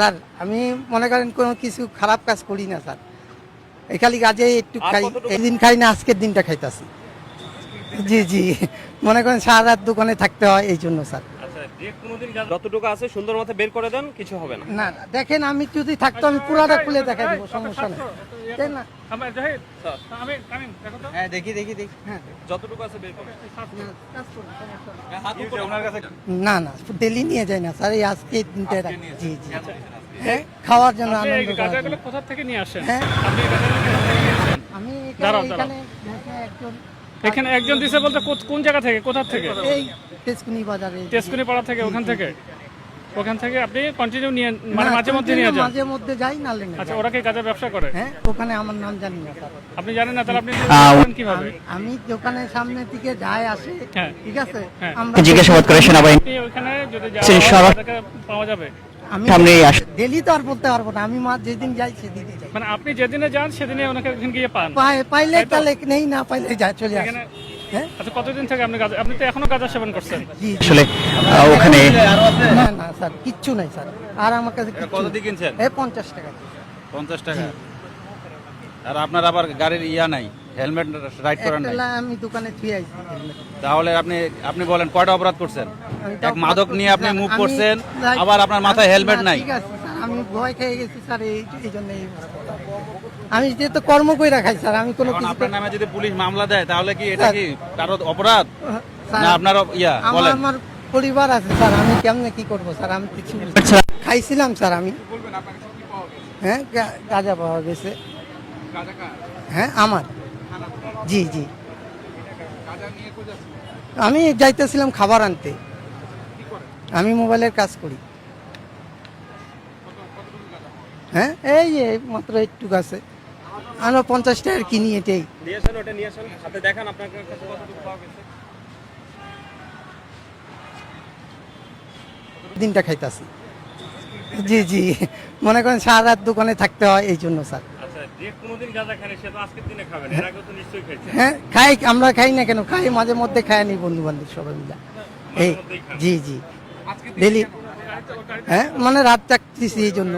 Sir আমি মনে করেন কোনো কিছু খারাপ কাজ করি না স্যার। এই খালি কাজে একটু খাই এদিন দিন খাই না আজকের দিনটা খাইতেছি। জি জি। মনে করেন সারা রাত দোকানে থাকতে হয় এই জন্য স্যার। আচ্ছা যতটুকু আছে সুন্দর মতো বের করে দেন কিছু হবে না। না না, দেখেন আমি যদি থাকতো আমি পুরাটা খুলে দেখাই দেবো সমস্যা নেই। তাই না হ্যাঁ দেখি দেখি দেখি। হ্যাঁ। যতটুকু আছে বের করে। সমস্যা নেই। হাত উপরে ওনার কাছে না না ডেলি নিয়ে যায় না স্যার এই আজকে জি জি হ্যাঁ খাওয়ার জন্য আনন্দ গাঁজাগুলো। কোথা থেকে নিয়ে আসেন? হ্যাঁ। আপনি? আমি এখানে- এখানে একজন এখানে একজন দিছে বলতে কোথ- কোন জায়গা থেকে কোথা থেকে? এই তেজকুনি বাজারে। তেজকুনি পাড়া থেকে ওখান থেকে? ওখান থেকে আপনি কন্টিনিউ নিয়ে মানে মাঝে মধ্যে নিয়ে যান? মাঝে মধ্যে যাই না লেনে আচ্ছা ওরা কি গাঁজা ব্যবসা করে? হ্যাঁ ওখানে আমার নাম জানি না আপনি জানেন না তাহলে আপনি কীভাবে? আমি দোকানের সামনের দিকে যাই আসে হ্যাঁ। ঠিক আছে? হ্যাঁ। আমরা জিজ্ঞাসাবাদ করে ওখানে যদি যাওয়া পাওয়া যাবে। আমি সামনে। ডেলি তো আর বলতে পারব না আমি মা যেদিন যাই সেদিনই যাই। মানে আপনি যেদিনে যান সেদিনে ওনাকে গিয়ে পান। পাইলে তাহলে নেই না পাইলে যায় চলে আসে। হ্যাঁ? আচ্ছা কতদিন থেকে আপনি গাঁজা আপনি তো এখনও গাঁজা সেবন করছেন। জি জি। আসলে ওখানে না না স্যার কিচ্ছু নাই স্যার। আর আমার কাছে কত দিয়ে কিনছেন? এই পঞ্চাশ টাকা পঞ্চাশ টাকা? আর আপনার আবার গাড়ির ইয়া নাই হেলমেট রাইড করেন নাই? আমি দোকানে থুয়ে আইছি তাহলে আপনি আপনি বলেন কয়টা অপরাধ করছেন? এক মাদক নিয়ে আপনি মুভ করছেন আবার আপনার মাথায় হেলমেট নাই? ঠিক আছে। স্যার আমি ভয় খেয়ে গেছি স্যার এই এই জন্য এই অবস্থা। আমি যেহেতু কর্ম করে রাখাই স্যার আমি কোনো কিছু আপনার নামে যদি পুলিশ মামলা দেয় তাহলে কি এটা কি কারও অপরাধ? না আপনার ইয়া আমার বলেন। আমার পরিবার আছে স্যার আমি কেমনে কি করব স্যার আমি কিছু আচ্ছা। খাইছিলাম স্যার আমি। হ্যাঁ গা- গাঁজা পাওয়া গেছে। হ্যাঁ আমার। জি জি। আমি যাইতেছিলাম খাবার আনতে। আমি মোবাইলের কাজ করি। হ্যাঁ? এই যে মাত্র একটু আছে আমরা পঞ্চাশ টাকার কিনি এটাই। দিনটা খাইতাছি। জি জি। মনে করেন সারা রাত দোকানে থাকতে হয় এই জন্য স্যার। আচ্ছা হ্যাঁ খাই আমরা খাই না কেন? খাই মাঝে মধ্যে খাই নি বন্ধু বান্ধব সবাই মিলে। এই জি জি। ডেলি হ্যাঁ মানে রাত চাকতেছি এই জন্য।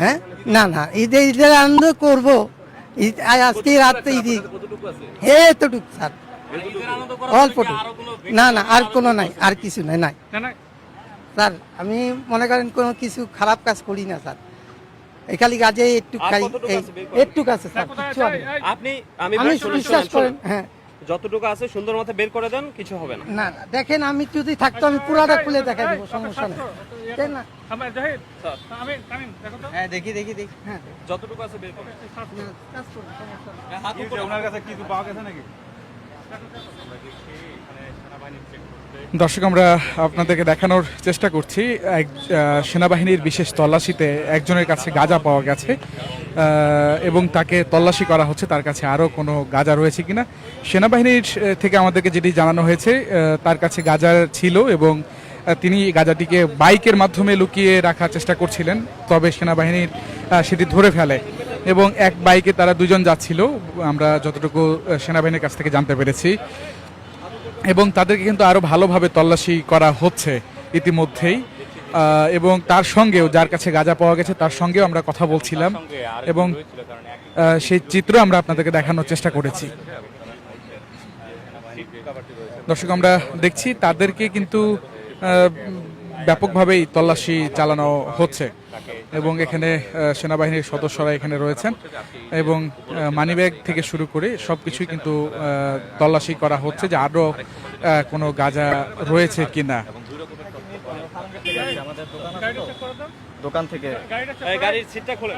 হ্যাঁ? না না ঈদে ঈদের আনন্দ করব। আজকে রাত ঈদ কতটুকু আছে স্যার। অল্পটুকু। আরও কোনো না না আর কোনো নাই আর কিছু নাই নাই। না না স্যার আমি মনে করেন কোনো কিছু খারাপ কাজ করি না স্যার। খালি কাজে একটু খাই? একটু আছে? স্যার আপনি আমি বিশ্বাস করেন হ্যাঁ। যতটুকু আছে সুন্দর মতো বের করে দেন কিছু হবে না। না না দেখেন আমি যদি থাকতো আমি পুরাটা খুলে দেখাই দেবো সমস্যা নেই। তাই না হ্যাঁ দেখি দেখি দেখি। হ্যাঁ। যতটুকু আছে বের করে হাত উপরে ওনার কাছে কিছু পাওয়া গেছে নাকি? দর্শক, আমরা আপনাদেরকে দেখানোর চেষ্টা করছি। এক সেনাবাহিনীর বিশেষ তল্লাশিতে একজনের কাছে গাঁজা পাওয়া গেছে এবং তাকে তল্লাশি করা হচ্ছে। তার কাছে আরও কোনো গাঁজা রয়েছে কিনা? সেনাবাহিনীর থেকে আমাদেরকে যেটি জানানো হয়েছে তার কাছে গাঁজা ছিল এবং তিনি গাঁজাটিকে বাইকের মাধ্যমে লুকিয়ে রাখার চেষ্টা করছিলেন, তবে সেনাবাহিনীর সেটি ধরে ফেলে। এবং এক বাইকে তারা দুজন যাচ্ছিল। আমরা যতটুকু সেনাবাহিনীর কাছ থেকে জানতে পেরেছি। এবং তাদেরকে কিন্তু আরও ভালোভাবে তল্লাশি করা হচ্ছে ইতিমধ্যেই। এবং তার সঙ্গেও যার কাছে গাঁজা পাওয়া গেছে, তার সঙ্গেও আমরা কথা বলছিলাম। এবং সেই চিত্র আমরা আপনাদেরকে দেখানোর চেষ্টা করেছি। দর্শক, আমরা দেখছি তাদেরকে কিন্তু ব্যাপকভাবেই তল্লাশি চালানো হচ্ছে এবং এখানে আহ, সেনাবাহিনীর সদস্যরা এখানে রয়েছেন এবং মানিব্যাগ থেকে শুরু করে সব কিছুই কিন্তু আহ, তল্লাশি করা হচ্ছে যে আরও আহ, কোনো গাজা রয়েছে করে দাও দোকান থেকে। গাড়ির সিটটা খুলে